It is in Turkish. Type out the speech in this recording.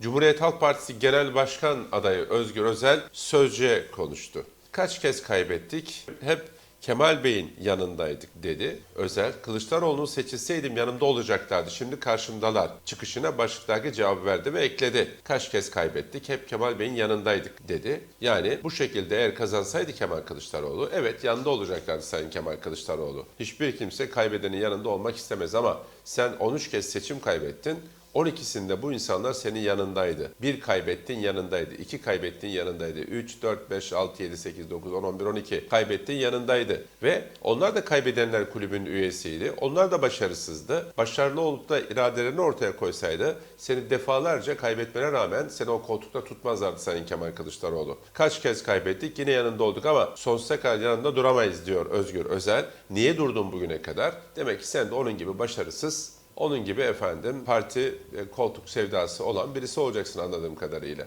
Cumhuriyet Halk Partisi Genel Başkan adayı Özgür Özel sözce konuştu. Kaç kez kaybettik? Hep Kemal Bey'in yanındaydık dedi. Özel, Kılıçdaroğlu'nun seçilseydim yanımda olacaklardı. Şimdi karşımdalar. Çıkışına başlıktaki cevabı verdi ve ekledi. Kaç kez kaybettik? Hep Kemal Bey'in yanındaydık dedi. Yani bu şekilde eğer kazansaydı Kemal Kılıçdaroğlu, evet yanında olacaklardı Sayın Kemal Kılıçdaroğlu. Hiçbir kimse kaybedenin yanında olmak istemez ama sen 13 kez seçim kaybettin. 12'sinde bu insanlar senin yanındaydı. Bir kaybettin yanındaydı. iki kaybettin yanındaydı. 3, 4, 5, 6, 7, 8, 9, 10, 11, 12 kaybettin yanındaydı. Ve onlar da kaybedenler kulübünün üyesiydi. Onlar da başarısızdı. Başarılı olup da iradelerini ortaya koysaydı seni defalarca kaybetmene rağmen seni o koltukta tutmazlardı Sayın Kemal Kılıçdaroğlu. Kaç kez kaybettik yine yanında olduk ama sonsuza kadar yanında duramayız diyor Özgür Özel. Niye durdun bugüne kadar? Demek ki sen de onun gibi başarısız onun gibi efendim parti e, koltuk sevdası olan birisi olacaksın anladığım kadarıyla.